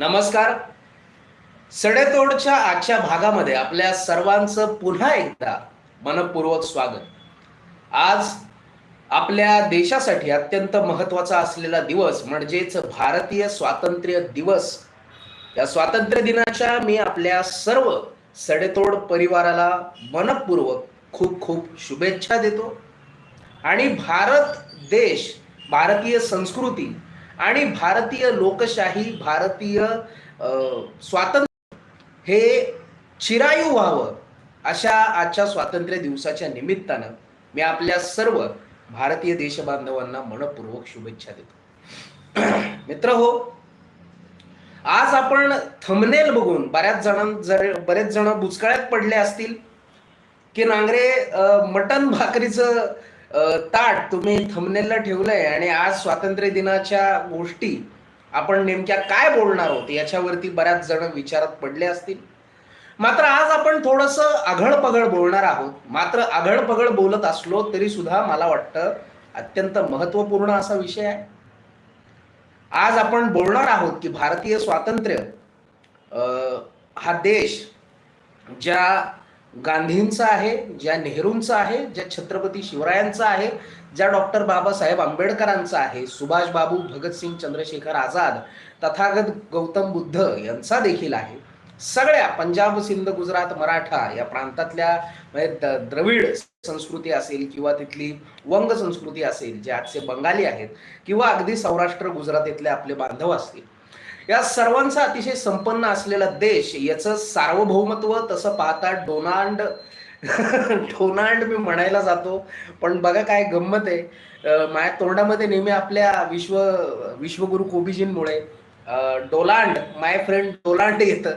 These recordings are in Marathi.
नमस्कार. सडेतोडच्या आजच्या भागामध्ये आपल्या सर्वांचं पुन्हा एकदा मनपूर्वक स्वागत. आज आपल्या देशासाठी अत्यंत महत्त्वाचा असलेला दिवस म्हणजेच भारतीय स्वातंत्र्य दिवस. या स्वातंत्र्य दिनाच्या मी आपल्या सर्व सडेतोड परिवाराला मनपूर्वक खूप खूप शुभेच्छा देतो. आणि भारत देश भारतीय संस्कृती आणि भारतीय लोकशाही भारतीय स्वातंत्र्य हे चिरायू व्हावं अशा आजच्या स्वातंत्र्य दिवसाच्या निमित्तानं मी आपल्या सर्व भारतीय देशबांधवांना मनपूर्वक शुभेच्छा देतो. मित्र हो आज आपण थंबनेल बघून बऱ्याच जणां जर बरेच जण बुचकळ्यात पडले असतील की नांगरे मटन मटण भाकरीचं ताट तुम्ही थमनेलला ठेवलंय आणि आज स्वातंत्र्य दिनाच्या गोष्टी आपण नेमक्या काय बोलणार आहोत याच्यावरती बऱ्याच जण विचारात पडले असतील. मात्र आज आपण थोडस आघडपघड बोलणार आहोत. मात्र आघडपघड बोलत असलो तरी सुद्धा मला वाटतं अत्यंत महत्त्वपूर्ण असा विषय आहे. आज आपण बोलणार आहोत की भारतीय स्वातंत्र्य हा देश ज्या गांधींचा आहे ज्या नेहरूंचा आहे ज्या छत्रपती शिवरायांचा आहे ज्या डॉक्टर बाबासाहेब आंबेडकरांचा आहे सुभाष बाबू भगतसिंग चंद्रशेखर आझाद तथागत गौतम बुद्ध यांचा देखील आहे. सगळ्या पंजाब सिंध गुजरात मराठा या प्रांतातल्या म्हणजे द- द्रविड संस्कृती असेल किंवा तिथली वंग संस्कृती असेल जे आजचे बंगाली आहेत किंवा अगदी सौराष्ट्र गुजरातीतले आपले बांधव असतील या सर्वांचा अतिशय संपन्न असलेला देश याचं सार्वभौमत्व तसं पाहता डोनाल्ड डोनाल्ड मी म्हणायला जातो. पण बघा काय गंमत आहे. माझ्या तोंडामध्ये नेहमी आपल्या विश्व विश्वगुरु कोबीजींमुळे डोलांड माय फ्रेंड डोलांड येतं.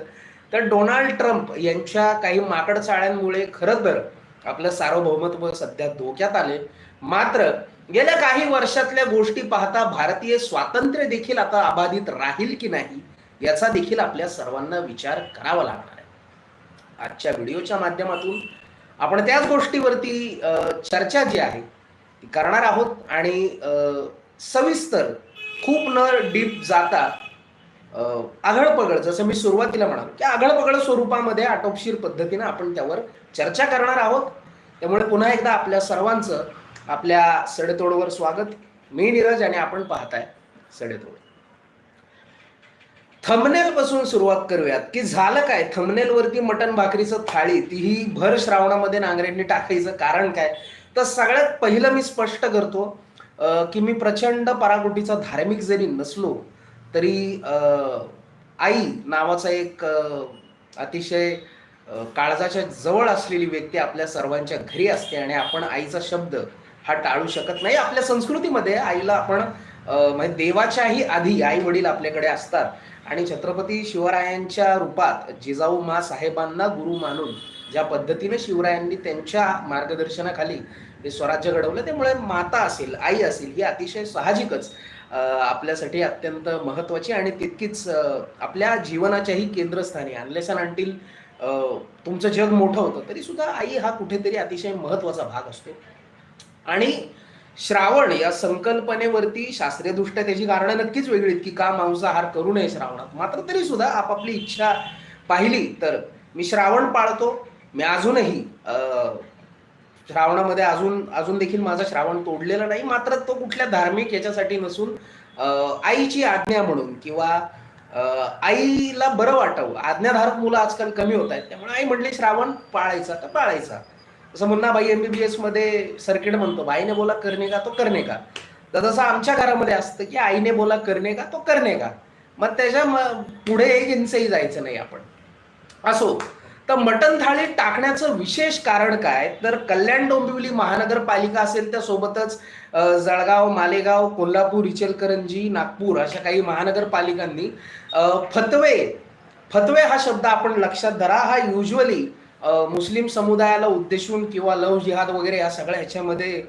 तर डोनाल्ड ट्रम्प यांच्या काही माकड चाळ्यांमुळे खरं तर आपलं सार्वभौमत्व सध्या धोक्यात आले मात्र गेल्या काही वर्षातल्या गोष्टी पाहता भारतीय स्वातंत्र्य देखील आता अबाधित राहील की नाही याचा देखील आपल्या सर्वांना विचार करावा लागणार आहे. आजच्या व्हिडिओच्या माध्यमातून आपण त्याच गोष्टीवरती चर्चा जी आहे ती करणार आहोत आणि सविस्तर खूप न डीप जाता आघळपगळ जसं मी सुरुवातीला म्हणालो की आघळपगळ स्वरूपामध्ये आटोपशीर पद्धतीनं आपण त्यावर चर्चा करणार आहोत. त्यामुळे पुन्हा एकदा आपल्या सर्वांचं आपल्या सडेतोडवर स्वागत. मी नीरज आणि आपण पाहताय सडेतोड. थंबनेल पासून सुरुवात करूयात. की झालं काय? थंबनेल वरती मटण भाकरीचं थाळी तीही भर श्रावणामध्ये नांगरेंनी टाकायचं कारण काय? तर सगळ्यात पहिलं मी स्पष्ट करतो की मी प्रचंड परागोटीचा धार्मिक जरी नसलो तरी आई नावाचा एक अतिशय काळजाच्या जवळ असलेली व्यक्ती आपल्या सर्वांच्या घरी असते आणि आपण आईचा शब्द हा टाळू शकत नाही. आपल्या संस्कृतीमध्ये आईला आपण म्हणजे देवाच्याही आधी आई वडील आपल्याकडे असतात. आणि छत्रपती शिवरायांच्या रूपात जिजाऊ मा साहेबांना गुरु मानून ज्या पद्धतीने शिवरायांनी त्यांच्या मार्गदर्शनाखाली हे स्वराज्य घडवलं त्यामुळे माता असेल आई असेल ही अतिशय साहजिकच आपल्यासाठी अत्यंत महत्वाची आणि तितकीच आपल्या जीवनाच्याही केंद्रस्थानी. अनलेस अँड अंटील तुमचं जग मोठं होतं तरी सुद्धा आई हा कुठेतरी अतिशय महत्त्वाचा भाग असतो. आणि श्रावण या संकल्पनेवरती शास्त्रीयदृष्ट्या त्याची कारणं नक्कीच वेगळीत की का मांसाहार करू नये श्रावणात. मात्र तरी सुद्धा आपापली इच्छा पाहिली तर मी श्रावण पाळतो. मी अजूनही श्रावणामध्ये अजून अजून देखील माझा श्रावण तोडलेला नाही. मात्र तो कुठल्या धार्मिक याच्यासाठी नसून आईची आज्ञा म्हणून किंवा आईला बरं वाटावं. आज्ञाधारक मुलं आजकाल कमी होत आहेत. त्यामुळे आई म्हटली श्रावण पाळायचा तर पाळायचा. जसं मुन्नाबाई एमबीबीएसमध्ये सर्किट म्हणतो बाईने बोला करणे का तो करणे का? तर जसं आमच्या घरामध्ये असतं की आईने बोला करणे का तो करणे का? मग त्याच्या मग पुढे एक इंचही जायचं नाही आपण. असो तर मटण थाळी टाकण्याचं विशेष कारण काय? तर कल्याण डोंबिवली महानगरपालिका असेल त्यासोबतच जळगाव मालेगाव कोल्हापूर इचलकरंजी नागपूर अशा काही महानगरपालिकांनी फतवे फतवे हा शब्द आपण लक्षात धरा. हा युजली मुस्लिम समुदायाला उद्देशून किंवा लव जिहाद वगैरे या सगळ्या ह्याच्यामध्ये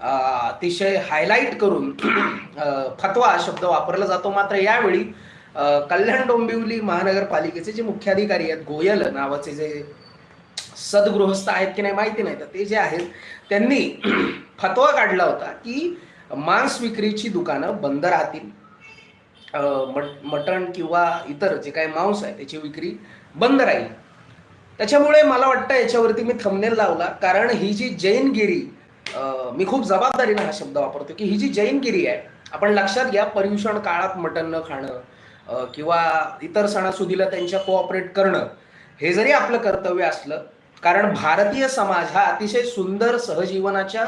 अतिशय हायलाईट करून फतवा हा शब्द वापरला जातो. मात्र यावेळी कल्याण डोंबिवली महानगरपालिकेचे जे मुख्याधिकारी आहेत गोयल नावाचे जे सदगृहस्थ आहेत की नाही माहिती नाही तर ते जे आहेत त्यांनी फतवा काढला होता की मांस विक्रीची दुकानं बंद राहतील. मट- मटण किंवा इतर जे काही मांस आहे त्याची विक्री बंद राहील. त्याच्यामुळे मला वाटतं याच्यावरती मी थंबनेल लावला. कारण ही जी जैनगिरी मी खूप जबाबदारीनं हा शब्द वापरतो की ही जी जैनगिरी आहे आपण लक्षात घ्या पर्युषण काळात मटण न खाणं किंवा इतर सणासुदीला त्यांच्या कोऑपरेट करणं हे जरी आपलं कर्तव्य असलं कारण भारतीय समाज हा अतिशय सुंदर सहजीवनाच्या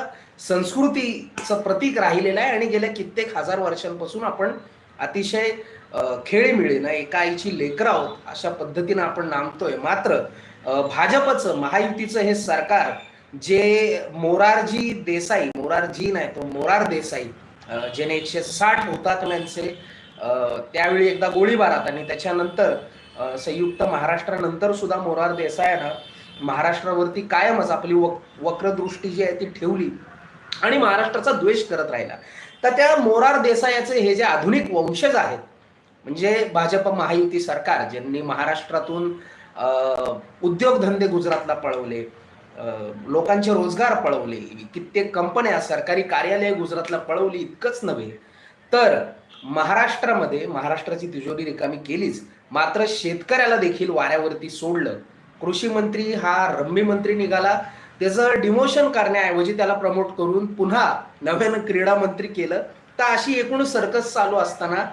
संस्कृतीचं प्रतीक राहिलेलं आहे आणि गेल्या कित्येक हजार वर्षांपासून आपण अतिशय अं, खेळीमिळीनं एका आईची लेकरं आहोत अशा पद्धतीनं आपण नामतोय मात्र भाजपचं महायुतीचं हे सरकार जे मोरारजी देसाई मोरारजी नाही तो मोरार देसाई ज्याने एकशे साठ हुतात्म्यांचे त्यावेळी एकदा गोळीबारात आणि त्याच्यानंतर संयुक्त महाराष्ट्रानंतर सुद्धा मोरार देसायानं महाराष्ट्रावरती कायमच आपली वक वक्रदृष्टी जी आहे ती ठेवली आणि महाराष्ट्राचा द्वेष करत राहिला. तर त्या मोरार देसायाचे हे जे आधुनिक वंशज आहेत म्हणजे भाजप महायुती सरकार ज्यांनी महाराष्ट्रातून उद्योगधंदे गुजरातला पळवले लोकांचे रोजगार पळवले कित्येक कंपन्या सरकारी कार्यालय गुजरातला पळवली इतकंच नव्हे. तर महाराष्ट्रामध्ये महाराष्ट्राची तिजोरी रिकामी केलीच मात्र शेतकऱ्याला देखील वाऱ्यावरती सोडलं. कृषी मंत्री हा रम्मी मंत्री निघाला. त्याचं डिमोशन करण्याऐवजी त्याला प्रमोट करून पुन्हा नव्यानं क्रीडा मंत्री केलं. तर अशी एकूण सर्कस चालू असताना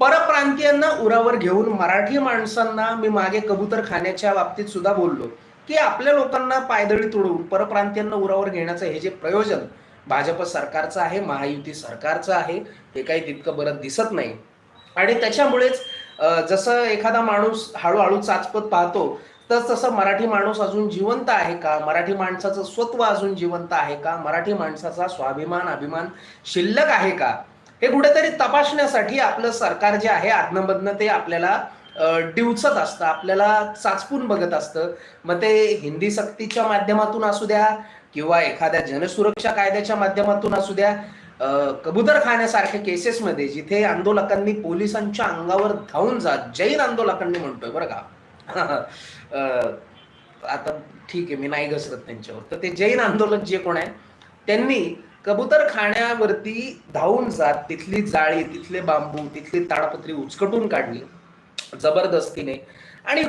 परप्रांतीयांना उरावर घेऊन मराठी माणसांना मी मागे कबूतर खाण्याच्या बाबतीत सुद्धा बोललो की आपल्या लोकांना पायदळी तोडून परप्रांतीयांना उरावर घेण्याचं हे जे प्रयोजन भाजप सरकारचं आहे महायुती सरकारचं आहे हे काही तितकं बरं दिसत नाही. आणि त्याच्यामुळेच जसं एखादा माणूस हळूहळू चाचपत पाहतो तर तसं मराठी माणूस अजून जिवंत आहे का? मराठी माणसाचं स्वत्व अजून जिवंत आहे का? मराठी माणसाचा स्वाभिमान अभिमान शिल्लक आहे का? हे कुठेतरी तपासण्यासाठी आपलं सरकार जे आहे आज्ञामधनं ते आपल्याला डिवचत असतं. आपल्याला चाचपून बघत असतं. मग ते हिंदी सक्तीच्या माध्यमातून असू द्या किंवा एखाद्या जनसुरक्षा कायद्याच्या माध्यमातून असू द्या कबूतर खाण्यासारख्या केसेसमध्ये जिथे आंदोलकांनी पोलिसांच्या अंगावर धावून जात जैन आंदोलकांनी म्हणतोय बरं का. आता ठीक आहे मी नाही घसरत त्यांच्यावर. तर ते जैन आंदोलक जे कोण आहे त्यांनी कबूतर खाण्यावरती धावून जात तिथली जाळी तिथले बांबू तिथली ताडपत्री उचकटून काढली जबरदस्तीने. आणि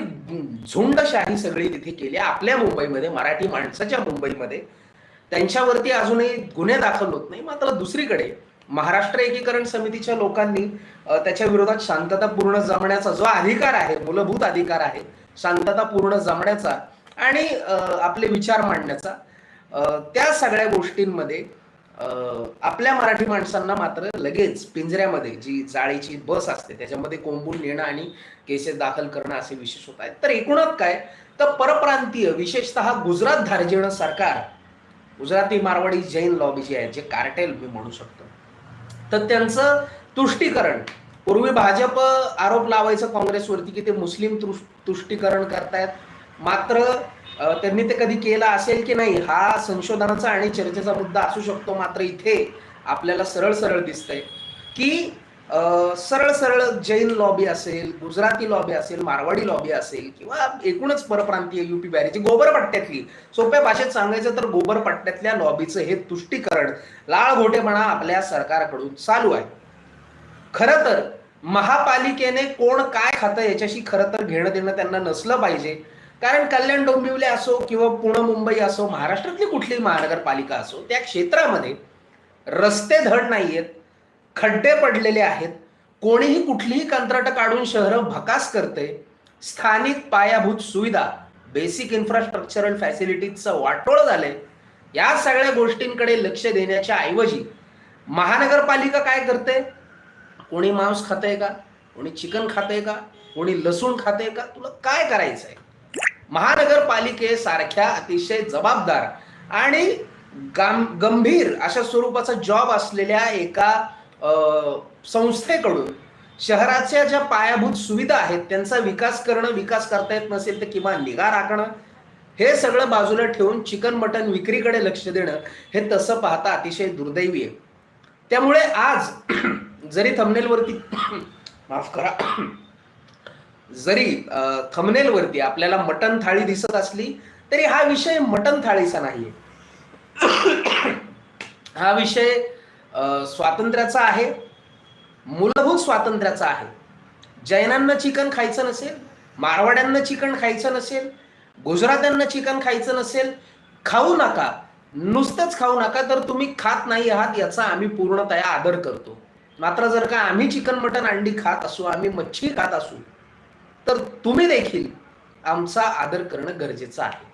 झुंडशाही सगळी तिथे केली आपल्या मुंबईमध्ये मराठी माणसाच्या मुंबईमध्ये. त्यांच्यावरती अजूनही गुन्हे दाखल होत नाही मात्र दुसरीकडे महाराष्ट्र एकीकरण समितीच्या लोकांनी त्याच्या विरोधात शांततापूर्ण जमण्याचा जो अधिकार आहे मूलभूत अधिकार आहे शांततापूर्ण जमण्याचा आणि आपले विचार मांडण्याचा त्या सगळ्या गोष्टींमध्ये आपल्या मराठी माणसांना मात्र लगेच पिंजऱ्यामध्ये जी जाळीची बस असते त्याच्यामध्ये कोंबून नेणं आणि केसेस दाखल करणं असे विशेष होत आहेत. तर एकूणच काय? तर परप्रांतीय विशेषतः गुजरात धार्जिणं सरकार गुजराती मारवाडी जैन लॉबी जी आहे जे कार्टेल मी म्हणू शकतो. तर त्यांचं तुष्टीकरण पूर्वी भाजप आरोप लावायचं काँग्रेसवरती की ते मुस्लिम तुष्टीकरण करतायत. मात्र त्यांनी ते कधी केलं असेल की नाही हा संशोधनाचा आणि चर्चेचा मुद्दा असू शकतो मात्र इथे आपल्याला सरळ सरळ दिसतंय की सरळ सरळ जैन लॉबी असेल गुजराती लॉबी असेल मारवाडी लॉबी असेल किंवा एकूणच परप्रांतीय युपी बॅरीची गोबरपट्ट्यातली सोप्या भाषेत सांगायचं तर गोबरपट्ट्यातल्या लॉबीचं हे तुष्टीकरण लाळघोटेपणा आपल्या सरकारकडून चालू आहे. खरं तर महापालिकेने कोण काय खातं याच्याशी खरं तर घेणं देणं त्यांना नसलं पाहिजे. कारण कल्याण डोंबिवली असो किंवा पुणे मुंबई असो महाराष्ट्रातली कुठलीही महानगरपालिका असो त्या क्षेत्रामध्ये रस्ते धड नाही आहेत खड्डे पडलेले आहेत कोणीही कुठलीही कंत्राटं काढून शहरं भकास करते स्थानिक पायाभूत सुविधा बेसिक इन्फ्रास्ट्रक्चरल फॅसिलिटीजचं वाटोळ झालंय. या सगळ्या गोष्टींकडे लक्ष देण्याच्या ऐवजी महानगरपालिका काय करते? कोणी मांस खातंय का? कोणी चिकन खातंय का? कोणी लसूण खातंय का? तुला काय करायचं आहे महानगरपालिकेसारख्या अतिशय जबाबदार आणि गाम गंभीर अशा स्वरूपाचा जॉब असलेल्या एका संस्थेकडून शहराच्या ज्या पायाभूत सुविधा आहेत त्यांचा विकास करणं विकास करता येत नसेल तर किंवा निगा राखणं हे सगळं बाजूला ठेवून चिकन मटन विक्रीकडे लक्ष देणं हे तसं पाहता अतिशय दुर्दैवी आहे. त्यामुळे आज जरी थंबनेलवरती माफ करा जरी थंबनेलवरती आपल्याला मटन थाळी दिसत असली तरी हा विषय मटन थाळीचा नाहीये. हा विषय स्वातंत्र्याचा आहे. मूलभूत स्वातंत्र्याचा आहे. जैनांना चिकन खायचं नसेल मारवाड्यांना चिकन खायचं नसेल गुजरात्यांना चिकन खायचं नसेल खाऊ नका. नुसतंच खाऊ नका तर तुम्ही खात नाही आहात याचा आम्ही पूर्णतया आदर करतो. मात्र जर का आम्ही चिकन मटन अंडी खात असू आम्ही मच्छी खात असू तर तुम्ही देखील आमचा आदर करणं गरजेचं आहे.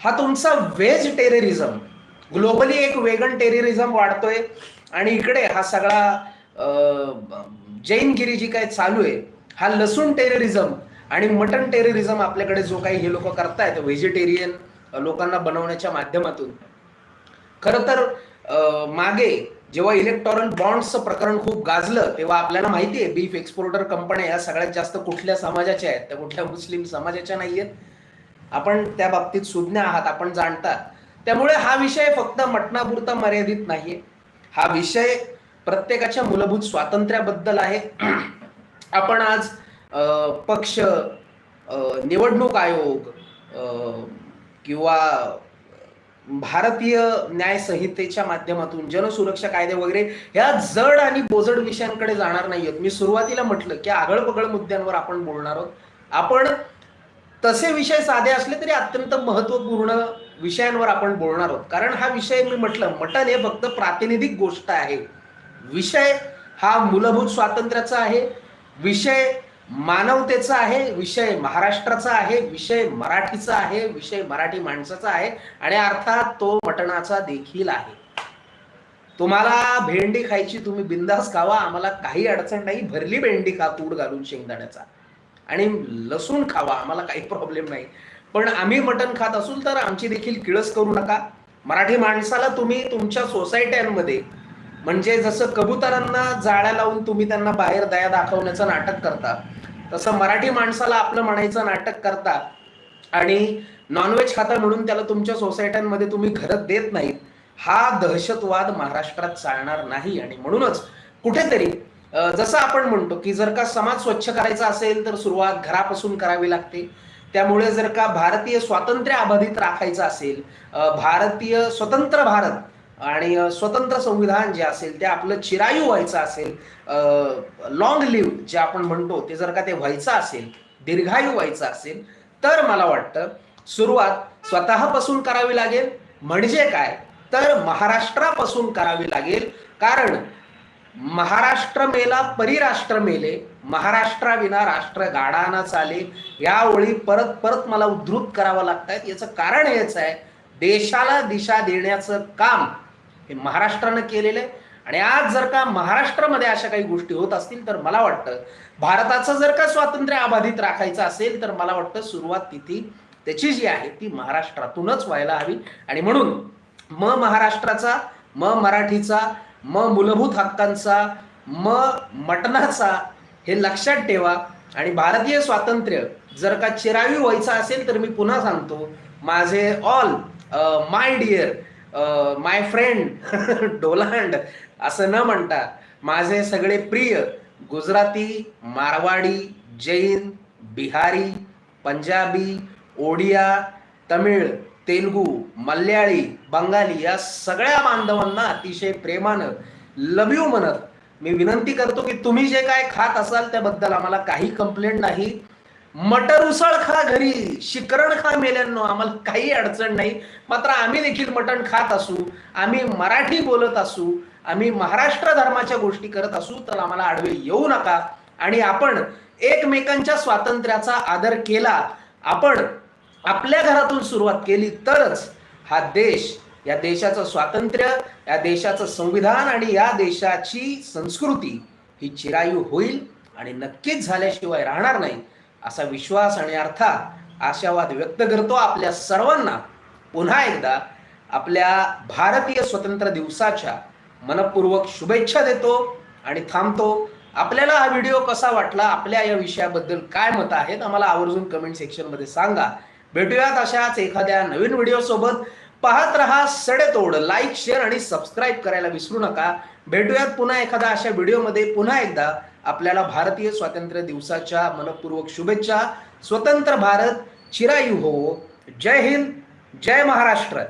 हा तुमचा वेज टेररिझम ग्लोबली एक वेगन टेररिझम वाढतोय आणि इकडे हा सगळा जैनगिरी जी काय चालू आहे हा लसूण टेररिझम आणि मटन टेररिझम आपल्याकडे जो काही हे लोक करतायत व्हेजिटेरियन लोकांना बनवण्याच्या माध्यमातून. खरं तर मागे जेव्हा इलेक्टॉरल बॉन्ड्सचं प्रकरण खूप गाजलं तेव्हा आपल्याला माहिती आहे बीफ एक्सपोर्टर कंपन्या या सगळ्यात जास्त कुठल्या समाजाच्या आहेत त्या कुठल्या मुस्लिम समाजाच्या नाही आहेत. आपण त्या बाबतीत सुज्ञ आहात आपण जाणता त्यामुळे हा विषय फक्त मटणापुरता मर्यादित नाहीये. हा विषय प्रत्येकाच्या मूलभूत स्वातंत्र्याबद्दल आहे. आपण आज पक्ष निवडणूक आयोग किंवा भारतीय न्याय संहितेच्या माध्यमातून जनसुरक्षा कायदे वगैरे ह्या जड आणि बोजड विषयांकडे जाणार नाही आहेत मी सुरुवातीला म्हटलं की आगळपगळ मुद्द्यांवर आपण बोलणार आहोत. आपण तसे विषय साधे असले तरी अत्यंत महत्त्वपूर्ण विषयांवर आपण बोलणार आहोत. कारण हा विषय मी म्हटलं मटण हे फक्त प्रातिनिधिक गोष्ट आहे. विषय हा मूलभूत स्वातंत्र्याचा आहे. विषय मानवतेचा आहे विषय महाराष्ट्राचा आहे विषय मराठीचा आहे विषय मराठी माणसाचा आहे आणि अर्थात तो मटणाचा देखील आहे. तुम्हाला भेंडी खायची तुम्ही बिंदास खावा आम्हाला काही अडचण नाही भरली भेंडी खा तूड घालून शेंगदाण्याचा. आणि लसूण खावा आम्हाला काही प्रॉब्लेम नाही. पण आम्ही मटण खात असू तर आमची देखील किळस करू नका. मराठी माणसाला तुम्ही तुमच्या सोसायट्यांमध्ये म्हणजे जसं कबुतरांना जाळ्या लावून तुम्ही त्यांना बाहेर दया दाखवण्याचं नाटक करता तसं मराठी माणसाला आपलं म्हणायचं नाटक करता आणि नॉनव्हेज खाता म्हणून त्याला तुमच्या सोसायट्यांमध्ये तुम्ही घरं देत नाहीत हा दहशतवाद महाराष्ट्रात चालणार नाही. आणि म्हणूनच कुठेतरी जसं आपण म्हणतो की जर का समाज स्वच्छ करायचा असेल तर सुरुवात घरापासून करावी लागते. त्यामुळे जर का भारतीय स्वातंत्र्य अबाधित राखायचं असेल भारतीय स्वतंत्र भारत आणि स्वतंत्र संविधान जे असेल ते आपलं चिरायू व्हायचं असेल लॉंग लिव्ह जे आपण म्हणतो ते जर का ते व्हायचं असेल दीर्घायू व्हायचं असेल तर मला वाटतं सुरुवात स्वतःपासून करावी लागेल. म्हणजे काय? तर महाराष्ट्रापासून करावी लागेल. कारण महाराष्ट्र मेला परिराष्ट्र मेले महाराष्ट्राविना राष्ट्र गाडाना चाले. या ओळी परत परत मला उद्धृत करावं लागतायत याचं कारण हेच आहे देशाला दिशा देण्याचं काम हे महाराष्ट्रानं केलेलं आहे. आणि आज जर का महाराष्ट्रामध्ये अशा काही गोष्टी होत असतील तर मला वाटतं भारताचं जर का स्वातंत्र्य अबाधित राखायचं असेल तर मला वाटतं सुरुवात तिथे त्याची जी आहे ती महाराष्ट्रातूनच व्हायला हवी. आणि म्हणून म महाराष्ट्राचा म मराठीचा म मूलभूत हक्कांचा म मटणाचा हे लक्षात ठेवा. आणि भारतीय स्वातंत्र्य जर का चिरावी व्हायचं असेल तर मी पुन्हा सांगतो माझे all my dear my friend Donald असं न म्हणता माझे सगळे प्रिय गुजराती मारवाडी जैन बिहारी पंजाबी ओडिया तमिळ तेलगू मल्याळी बंगाली या सगळ्या बांधवांना अतिशय प्रेमानं लव यू म्हणत मी विनंती करतो की तुम्ही जे काय खात असाल त्याबद्दल आम्हाला काही कंप्लेंट नाही. मटर उसळ खा घरी शिकरण खा मेल्यांनो आम्हाला काही अडचण नाही. मात्र आम्ही देखील मटण खात असू आम्ही मराठी बोलत असू आम्ही महाराष्ट्र धर्माच्या गोष्टी करत असू तर आम्हाला आडवे येऊ नका. आणि आपण एकमेकांच्या स्वातंत्र्याचा आदर केला आपण आपल्या घरातून सुरुवात केली तरच हा देश या देशाचं स्वातंत्र्य या देशाचं संविधान आणि या देशाची संस्कृती ही चिरायू होईल आणि नक्कीच झाल्याशिवाय राहणार नाही. असा विश्वास आणि अर्थात आशावाद व्यक्त करतो आपल्या सर्वांना. पुन्हा एकदा आपल्या भारतीय स्वतंत्र दिवसाच्या मनपूर्वक शुभेच्छा देतो आणि थांबतो. आपल्याला हा व्हिडिओ कसा वाटला आपल्या या विषयाबद्दल काय मत आहेत आम्हाला आवर्जून कमेंट सेक्शनमध्ये सांगा. भेटूयात अशाच एखाद्या नवीन व्हिडिओसोबत. पाहत रहा सडेतोड लाईक शेअर आणि सबस्क्राईब करायला विसरू नका. भेटूयात पुन्हा एखादा अशा व्हिडिओमध्ये. पुन्हा एकदा आपल्याला भारतीय स्वातंत्र्य दिवसाच्या मनपूर्वक शुभेच्छा. स्वतंत्र भारत चिरायू हो. जय हिंद जय महाराष्ट्र.